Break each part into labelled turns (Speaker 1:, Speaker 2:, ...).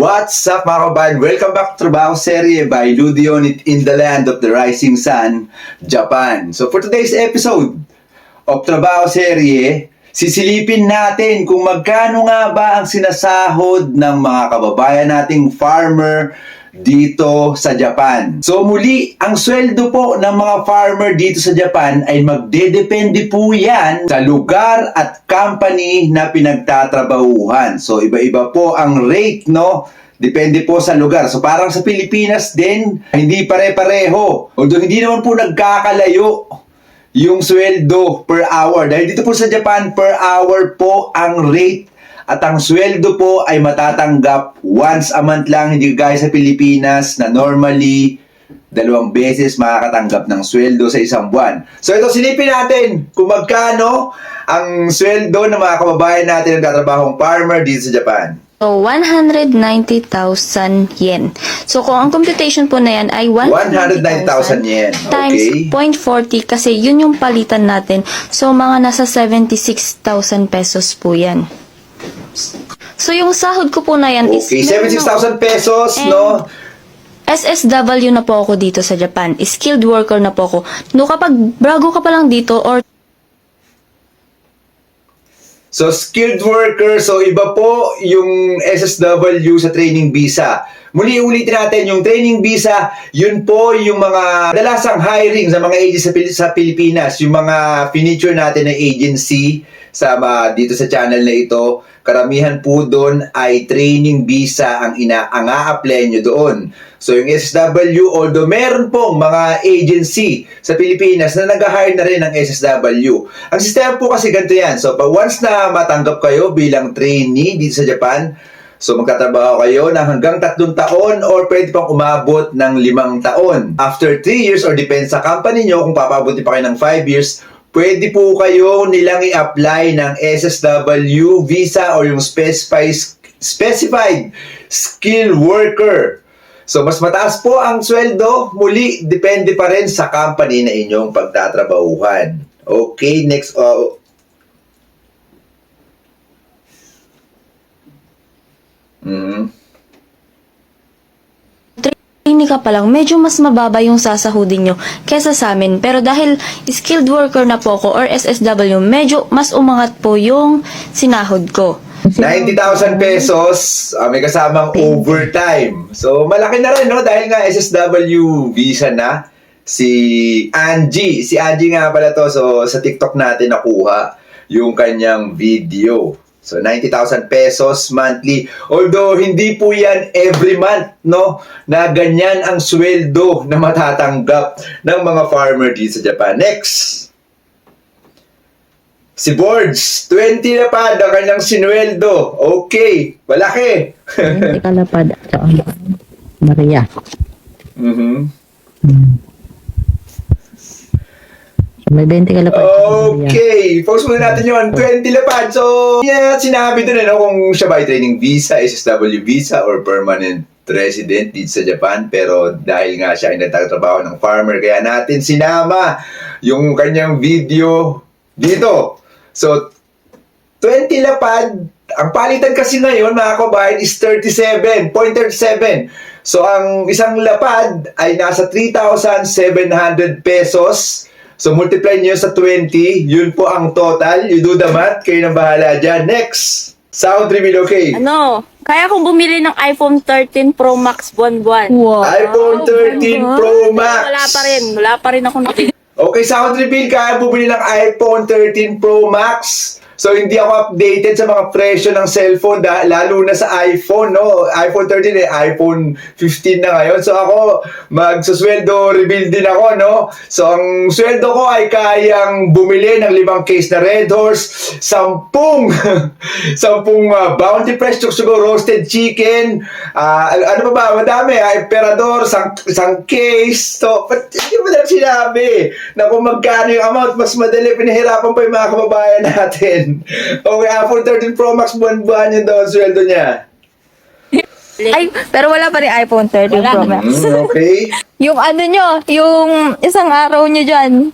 Speaker 1: What's up mga kabayan? Welcome back to Trabaho Serye by Ludion in the land of the rising sun, Japan. So for today's episode of Trabaho Serye, sisilipin natin kung magkano nga ba ang sinasahod ng mga kababayan nating farmer dito sa Japan. So muli, ang sweldo po ng mga farmer dito sa Japan ay magdedepende po yan sa lugar at company na pinagtatrabahuhan. So iba-iba po ang rate, no? Depende po sa lugar. So parang sa Pilipinas din, hindi pare-pareho. Although hindi naman po nagkakalayo yung sweldo per hour. Dahil dito po sa Japan, per hour po ang rate at ang sweldo po ay matatanggap once a month lang, hindi gaya sa Pilipinas na normally dalawang beses makakatanggap ng sweldo sa isang buwan. So ito, silipin natin kung magkano ang sweldo ng mga kababayan natin na tatrabahong farmer dito sa Japan.
Speaker 2: So, 190,000 yen. So, kung ang computation po na yan ay
Speaker 1: 190,000 yen.
Speaker 2: times
Speaker 1: Okay.
Speaker 2: 0.40 kasi yun yung palitan natin. So, mga nasa 76,000 pesos po yan. So, yung sahod ko po na yan is...
Speaker 1: Okay,
Speaker 2: meron ako-
Speaker 1: 76,000 pesos,
Speaker 2: And-
Speaker 1: no?
Speaker 2: SSW na po ako dito sa Japan. Skilled worker na po ako. No, kapag bago ka pa lang dito or
Speaker 1: So, skilled worker, so iba po yung SSW sa training visa. Muli ulitin natin, yung training visa, yun po yung mga dalasang hiring sa mga agency sa, Pil- sa Pilipinas, yung mga finiture natin na agency sa mga- dito sa channel na ito, karamihan po doon ay training visa ang ina ang a-apply nyo doon. So yung SSW, although meron pong mga agency sa Pilipinas na nag-hire na rin ng SSW. Ang sistema po kasi ganito yan. So once na matanggap kayo bilang trainee dito sa Japan, So magtatrabaho kayo ng hanggang tatlong taon or pwede pang umabot ng limang taon. After 3 years or depende sa company nyo, kung papabuti pa kayo ng 5 years, pwede po kayo nilang i-apply ng SSW visa or yung specified, specified skill worker. So mas mataas po ang sweldo, muli depende pa rin sa company na inyong pagtatrabahuhan. Okay, next uh, mm,
Speaker 2: trainee ka pa lang, medyo mas mababa yung sasahudin nyo kesa sa amin. Pero dahil skilled worker na po ako or SSW, medyo mas umangat po yung sinahod ko.
Speaker 1: 90,000 pesos, ah, may kasamang overtime. So, malaki na rin, no? Dahil nga SSW visa na si Angie. Si Angie nga pala to. So, sa TikTok natin nakuha yung kanyang video. So, 90,000 pesos monthly. Although, hindi po yan every month, no? Na ganyan ang sweldo na matatanggap ng mga farmer dito sa Japan. Next! Si Borges, 20 na pa ang kanyang sinweldo. Okay, malaki.
Speaker 3: Hindi at saka Maria.
Speaker 1: Mhm.
Speaker 3: Hmm. May 20 kalapad at saka Maria.
Speaker 1: Okay, post muna natin yun. 20 lapad. So, yeah, sinabi doon ano, kung siya ba training visa, SSW visa, or permanent resident dito sa Japan. Pero dahil nga siya ay nagtatrabaho ng farmer, kaya natin sinama yung kanyang video dito. So, 20 lapad, ang palitan kasi ngayon, mga kabayan, is 37.37. So, ang isang lapad ay nasa 3,700 pesos. So, multiply nyo sa 20, yun po ang total. You do the math, kayo nang bahala dyan. Next! Sound reveal, okay?
Speaker 4: Ano, kaya kong bumili ng iPhone 13 Pro Max buwan-buwan.
Speaker 3: Wow.
Speaker 1: iPhone 13 Pro Max.
Speaker 4: Wala pa rin, wala pa rin ako nakita.
Speaker 1: Okay, sound reveal, kaya bumili ng iPhone 13 Pro Max. So, hindi ako updated sa mga presyo ng cellphone, da, lalo na sa iPhone, no? iPhone 13 eh, iPhone 15 na ngayon. So, ako, magsusweldo reveal din ako, no? So, ang sweldo ko ay kayang bumili ng limang case na Red Horse, sampung, sampung uh, Bounty Fresh Chuksugo Roasted Chicken, ah, ano pa ba, madami, ah, Emperador, isang, isang case. So, ba't hindi mo na sinabi na kung magkano yung amount, mas madali, pinahirapan pa yung mga kababayan natin. Okay, iPhone 13 Pro Max buwan-buwan yun daw ang sweldo niya.
Speaker 4: Ay, pero wala pa rin iPhone 13 Pro Max.
Speaker 1: Mm, okay.
Speaker 4: Yung ano nyo, yung isang araw nyo dyan.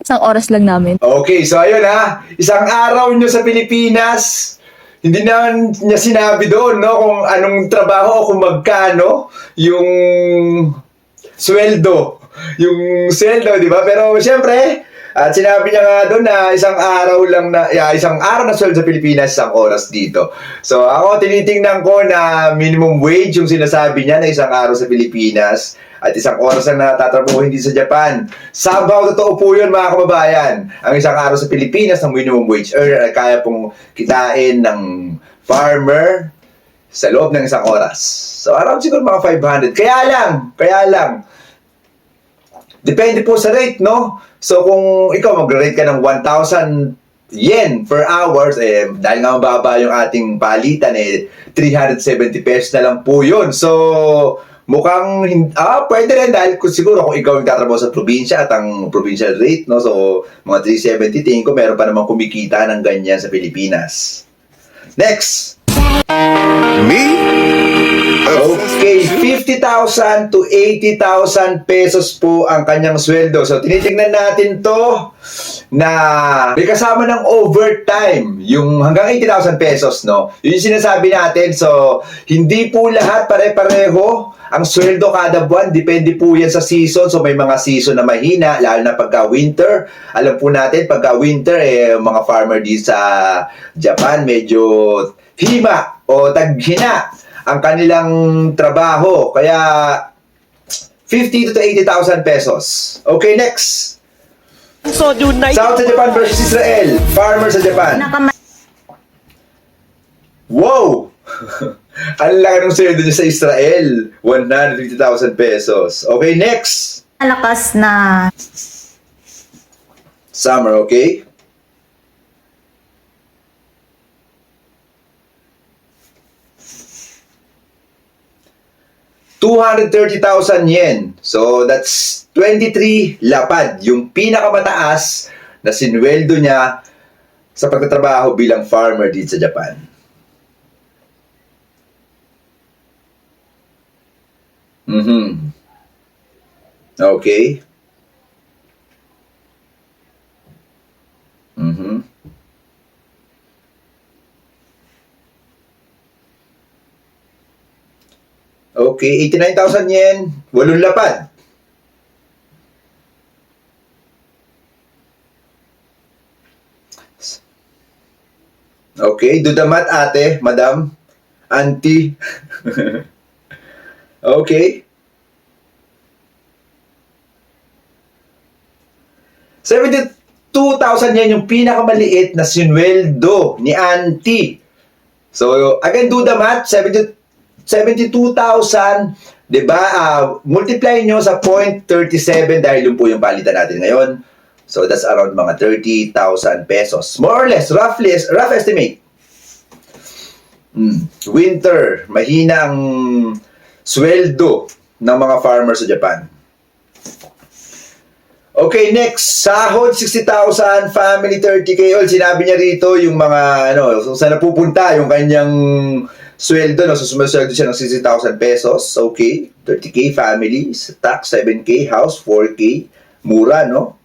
Speaker 4: Isang oras lang namin.
Speaker 1: Okay, so ayun ha. Isang araw nyo sa Pilipinas, hindi na niya sinabi doon, no, kung anong trabaho o kung magkano yung sweldo. Yung sweldo, di ba? Pero syempre, at sinabi niya nga doon na isang araw lang na, yeah, isang araw na sweldo sa Pilipinas, isang oras dito. So ako tinitingnan ko na minimum wage yung sinasabi niya na isang araw sa Pilipinas at isang oras lang natatrabaho hindi sa Japan. Sabaw, totoo po yun mga kababayan. Ang isang araw sa Pilipinas ng minimum wage earner ay kaya pong kitain ng farmer sa loob ng isang oras. So around siguro mga 500. Kaya lang, kaya lang, Depende po sa rate, no? So, kung ikaw mag-rate ka ng 1,000 yen per hours, eh, dahil nga mababa yung ating palitan, eh, 370 pesos na lang po yun. So, mukhang, ah, pwede rin dahil kung siguro kung ikaw yung tatrabaho sa probinsya at ang provincial rate, no? So, mga 370, tingin ko meron pa namang kumikita ng ganyan sa Pilipinas. Next! Okay, 50,000 to 80,000 pesos po ang kanyang sweldo. So, tinitingnan natin to na may kasama ng overtime, yung hanggang 80,000 pesos, no? Yun yung sinasabi natin. So, hindi po lahat pare-pareho ang sweldo kada buwan. Depende po yan sa season. So, may mga season na mahina, lalo na pagka winter. Alam po natin, pagka winter, eh, mga farmer di sa Japan, medyo hima o taghina ang kanilang trabaho. Kaya 50 to 80,000 pesos. Okay, next.
Speaker 5: So, United
Speaker 1: South sa Japan versus Israel. Farmer sa Japan. Wow! Ang laki ng sweldo niya sa Israel. 150,000 pesos. Okay, next.
Speaker 6: malakas na
Speaker 1: Summer, okay? $230,000 yen. So, that's 23 lapad. Yung pinakamataas na sinweldo niya sa pagtatrabaho bilang farmer dito sa Japan. Mhm. Okay. Okay, 89,000 yen, walong lapad. Okay, math ate, madam, auntie. okay. 72,000 yan yung pinakamaliit na sinweldo ni auntie. So, again, do the math. 70 72,000, 'di ba? Ah, multiply nyo sa 0.37 dahil yun po yung palitan natin ngayon. So that's around mga 30,000 pesos. More or less, roughly, rough estimate. Hmm. Winter, mahina ang sweldo ng mga farmers sa Japan. Okay, next. Sahod, 60,000. Family, 30K. All, sinabi niya rito yung mga, ano, saan napupunta yung kanyang sweldo, no? So, sumasweldo siya ng 60,000 pesos. Okay. 30K, family. Tax, 7K. House, 4K. Mura, no?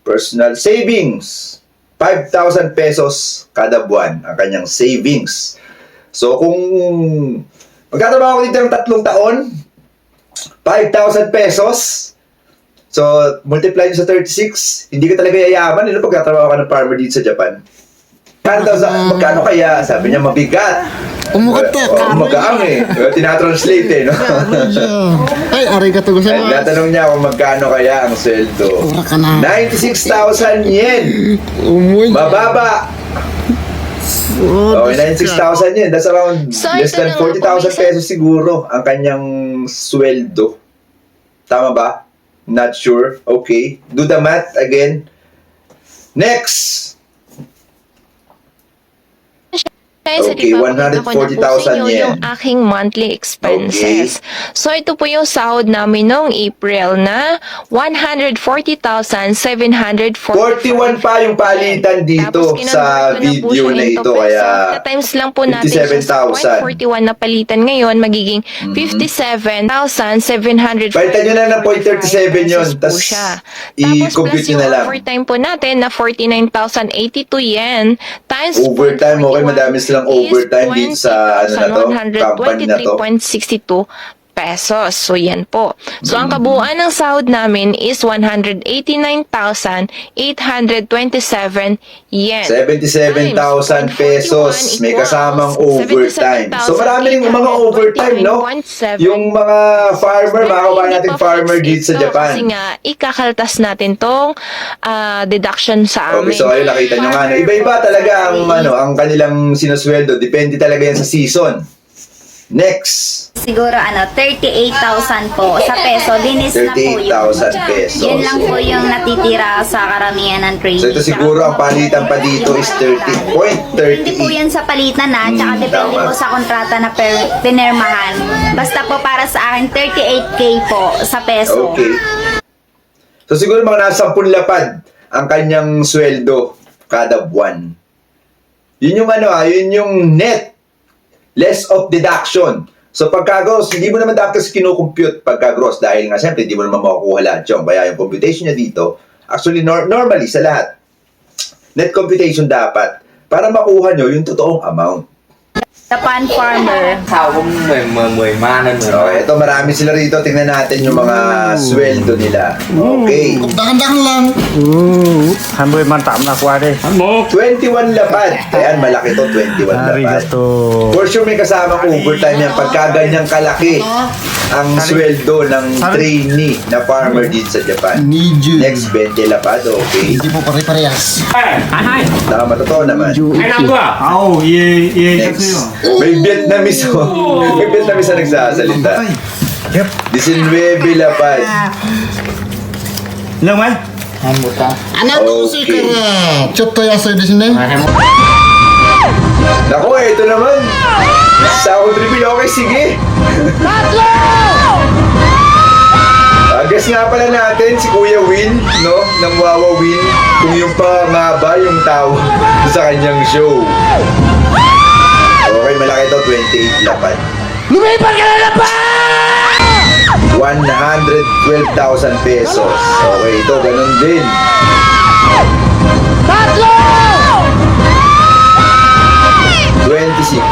Speaker 1: Personal savings. 5,000 pesos kada buwan ang kanyang savings. So, kung magtatrabaho ko dito ng tatlong taon, 5,000 pesos, So, multiply nyo sa 36, hindi ka talaga yayaman. Ano pagkatrabaho ka ng farmer dito sa Japan? Kano daw sa, magkano kaya? Sabi niya, mabigat.
Speaker 7: Umukat ka,
Speaker 1: Oh, magaang eh. Tinatranslate eh, no?
Speaker 7: Ay, aray ka to gusto
Speaker 1: Ay, natanong niya kung magkano kaya ang sweldo.
Speaker 7: Ura ka na.
Speaker 1: 96,000 yen.
Speaker 7: Umuy.
Speaker 1: Mababa.
Speaker 7: Oh,
Speaker 1: Okay, 96,000 yen. That's around
Speaker 2: So,
Speaker 1: less
Speaker 2: ito
Speaker 1: than
Speaker 2: na nga po,
Speaker 1: 40,000
Speaker 2: minsan-
Speaker 1: pesos siguro ang kanyang sweldo. Tama ba? Not sure. Okay. Do the math again. Next. Okay,
Speaker 6: na po sa
Speaker 1: 140,000
Speaker 6: inyo
Speaker 1: yen.
Speaker 6: yung aking monthly expenses. So, ito po yung sahod namin noong April na 140,740.
Speaker 1: 41 pa yung palitan dito
Speaker 6: Tapos,
Speaker 1: sa
Speaker 6: na
Speaker 1: video na
Speaker 6: into
Speaker 1: ito. Kaya
Speaker 6: Sa times lang po natin siya sa
Speaker 1: 57,000.
Speaker 6: 0.41 na palitan ngayon, magiging 57,740.
Speaker 1: Palitan nyo na ng 0.37 yun.
Speaker 6: Tapos
Speaker 1: i-compute
Speaker 6: plus
Speaker 1: nyo
Speaker 6: yung
Speaker 1: na lang.
Speaker 6: overtime po natin na 49,082 yen times
Speaker 1: Overtime, okay,
Speaker 6: 41
Speaker 1: madami silang overtime dito sa, ano na to, company na to.
Speaker 6: 20,123.62 pesos. So, yan po. So, ang kabuuan ng sahod namin is 189,827 yen.
Speaker 1: 77,000 pesos. May kasamang overtime. So marami rin mga overtime, no? Yung mga farmer, mga kabayan natin farmer dito sa
Speaker 6: Kasi
Speaker 1: Japan.
Speaker 6: nga, ikakaltas natin tong ah, deduction sa amin.
Speaker 1: Okay, so ayun, nakita nyo nga. Iba-iba talaga ang, ano, ang kanilang sinusweldo. Depende talaga yan sa season. Next.
Speaker 8: Siguro ano, 38,000 po sa peso. Linis na po yun.
Speaker 1: 38,000 pesos.
Speaker 8: Yun lang po yung natitira sa karamihan ng training.
Speaker 1: So ito siguro ang palitan pa dito is
Speaker 8: Depende po
Speaker 1: 30.38.
Speaker 8: yan sa palitan na, tsaka
Speaker 1: Hmm,
Speaker 8: depende
Speaker 1: tama.
Speaker 8: po sa kontrata na per, pinermahan. Basta po para sa akin, 38K po sa peso.
Speaker 1: Okay. So siguro mga nasa 10 lapad ang kanyang sweldo kada buwan. Yun yung ano ah, yun yung net. Less of deduction. So pagka gross, hindi mo naman dapat kasi kinukompute pagka gross dahil nga siyempre hindi mo naman makukuha lahat yun. Kaya yung computation niya dito, actually nor- normally sa lahat, net computation dapat para makuha nyo yung totoong amount.
Speaker 8: Japan farmer.
Speaker 9: sau cũng mười mười mười ma nên mười
Speaker 1: So, ito marami sila rito. Tingnan natin yung mga sweldo nila. Okay.
Speaker 7: Dahan-dahan lang.
Speaker 5: 20 man tạm là qua đi
Speaker 1: 21 lapad. Ayan, malaki to, 21 lapad.
Speaker 5: Arigato
Speaker 1: For sure may kasamang overtime yan pagka ganyang kalaki ang sweldo ng trainee na farmer dito sa Japan.
Speaker 7: Need you.
Speaker 1: Next, 20 lapad, okay.
Speaker 7: Hindi po pare-parehas.
Speaker 1: Tama, totoo naman.
Speaker 5: Oh yeah yeah
Speaker 1: Next. May Vietnamese oh. May Vietnamese na nagsasalita.
Speaker 5: Yep
Speaker 1: 19 lapad.
Speaker 5: Lâu mấy
Speaker 7: Anak ko si
Speaker 1: Okay.
Speaker 7: Kara. Chotto yasoy desu ne.
Speaker 1: Naku, ito naman. Sa contribute, okay, sige. Ah, guess nga pala natin si Kuya Win, no? Ng Wawa Win. Kung yung pa nga ba yung tawag sa kanyang show. Okay, malaki to, 28 lapad. Lumipat ka na lapad! 112,000 pesos. Okay, ito, ganun din. Tatlo! 26.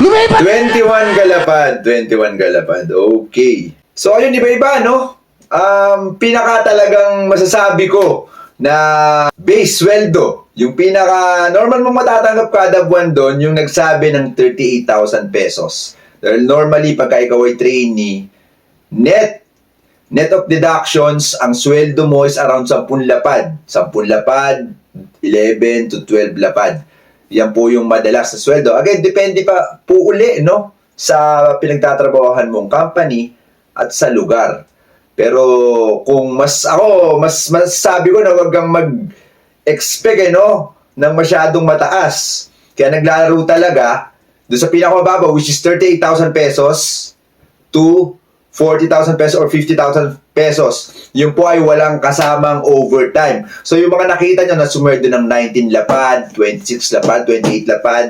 Speaker 1: Lumipat! 21 galapad. 21 galapad. Okay. So, ayun, iba-iba, no? Um, pinaka talagang masasabi ko na base sweldo, yung pinaka normal mong matatanggap kada buwan doon, yung nagsabi ng 38,000 pesos. Dahil normally, pagka ikaw ay trainee, net net of deductions, ang sweldo mo is around 10 lapad. 10 lapad, 11 to 12 lapad. Yan po yung madalas na sweldo. Again, depende pa po uli, no? Sa pinagtatrabahohan mong company at sa lugar. Pero kung mas ako, mas masasabi ko na wag kang mag-expect eh, no? ng masyadong mataas. Kaya naglalaro talaga doon sa pinakamababa which is 38,000 pesos to 40,000 pesos or 50,000 pesos. Yung po ay walang kasamang overtime. So yung mga nakita nyo na sumweldo ng 19 lapad, 26 lapad, 28 lapad,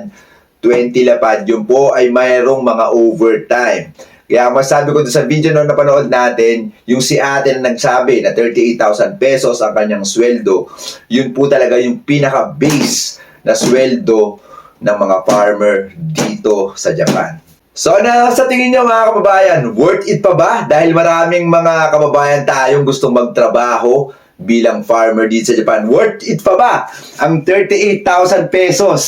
Speaker 1: 20 lapad, yun po ay mayroong mga overtime. Kaya masabi ko sa video na napanood natin, yung si ate na nagsabi na 38,000 pesos ang kanyang sweldo, yun po talaga yung pinaka-base na sweldo ng mga farmer dito sa Japan. So ano sa tingin nyo mga kababayan, worth it pa ba? Dahil maraming mga kababayan tayong gustong magtrabaho bilang farmer dito sa Japan. Worth it pa ba ang 38,000 pesos?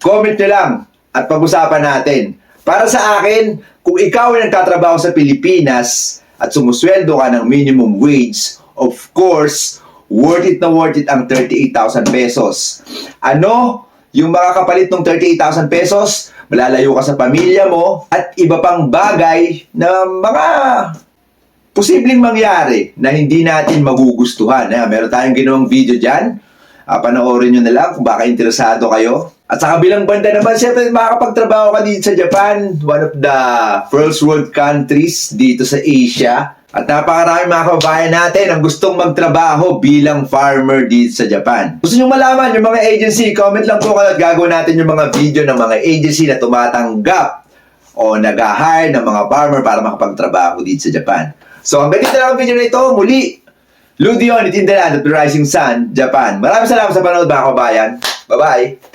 Speaker 1: Comment nyo lang at pag-usapan natin. Para sa akin, kung ikaw ay nagtatrabaho sa Pilipinas at sumusweldo ka ng minimum wage, of course, worth it na worth it ang 38,000 pesos. Ano yung mga kapalit ng 38,000 pesos? malalayo ka sa pamilya mo, at iba pang bagay na mga posibleng mangyari na hindi natin magugustuhan. Eh, meron tayong ginawang video dyan. Ah, panoorin nyo na lang kung baka interesado kayo. At sa kabilang banda naman, siyempre makakapagtrabaho ka dito sa Japan, one of the first world countries dito sa Asia. At napakarami mga kababayan natin ang gustong magtrabaho bilang farmer dito sa Japan. Gusto nyo malaman yung mga agency, comment lang po kayo at gagawin natin yung mga video ng mga agency na tumatanggap o nag-hire ng mga farmer para makapagtrabaho dito sa Japan. So hanggang dito lang ang video na ito. Muli, Ludion, Itindalan at The Rising Sun, Japan. Maraming salamat sa panonood mga kabayan. Bye-bye!